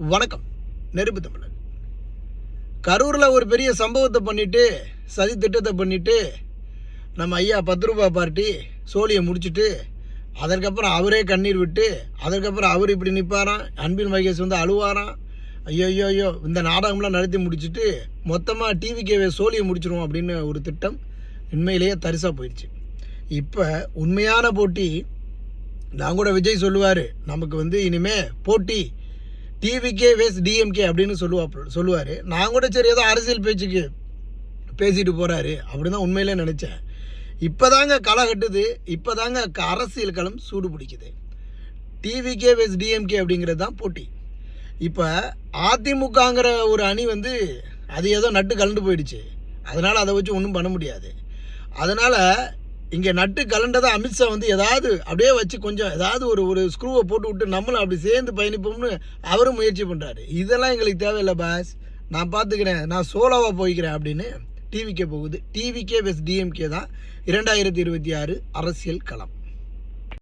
வணக்கம். நெருப்பு தமிழர். கரூரில் ஒரு பெரிய சம்பவத்தை பண்ணிவிட்டு சதி திட்டத்தை பண்ணிவிட்டு நம்ம ஐயா பத்து ரூபா பார்ட்டி சோழியை முடிச்சுட்டு அதற்கப்புறம் அவரே கண்ணீர் விட்டு அதற்கப்புறம் அவர் இப்படி நிற்பாராம் அன்பின் மகேஷ் வந்து அழுவாராம் ஐயோ ஐயோ ஐயோ இந்த நாடகம்லாம் நடத்தி முடிச்சுட்டு மொத்தமாக டிவிக்கேவே சோழியை முடிச்சிருவோம் அப்படின்னு ஒரு திட்டம் உண்மையிலேயே தரிசாக போயிடுச்சு. இப்போ உண்மையான போட்டி நான் கூட விஜய் சொல்லுவார் நமக்கு வந்து இனிமேல் போட்டி டிவிகே வேஸ் டிஎம்கே அப்படின்னு சொல்லுவா சொல்லுவார். நான் கூட சரி ஏதோ அரசியல் பேச்சுக்கு பேசிட்டு போகிறாரு அப்படின்னு தான் உண்மையிலே நினச்சேன். இப்போ தாங்க களை கட்டுது. இப்போ தாங்க அரசியல் களம் சூடு பிடிக்குது. டிவிகே வேஸ் டிஎம்கே அப்படிங்கிறது தான் போட்டி. இப்போ அதிமுகங்கிற ஒரு அணி வந்து அது ஏதோ நட்டு கலண்டு போயிடுச்சு. அதனால் அதை வச்சு ஒன்றும் பண்ண முடியாது. அதனால் இங்கே நட்டு கலண்டதை அமித்ஷா வந்து ஏதாவது அப்படியே வச்சு கொஞ்சம் ஏதாவது ஒரு ஒரு ஸ்க்ரூவை போட்டு விட்டு நம்மளும் அப்படி சேர்ந்து பயணிப்போம்னு அவரும் முயற்சி பண்ணுறாரு இதெல்லாம் எங்களுக்கு தேவையில்லை பாஸ் நான் பார்த்துக்கிறேன் நான் சோலோவாக போய்க்கிறேன் அப்படின்னு டிவிக்கே போகுது. டிவிக்கே வெஸ் டிஎம்கே தான் இரண்டாயிரத்தி இருபத்தி ஆறு அரசியல் களம்.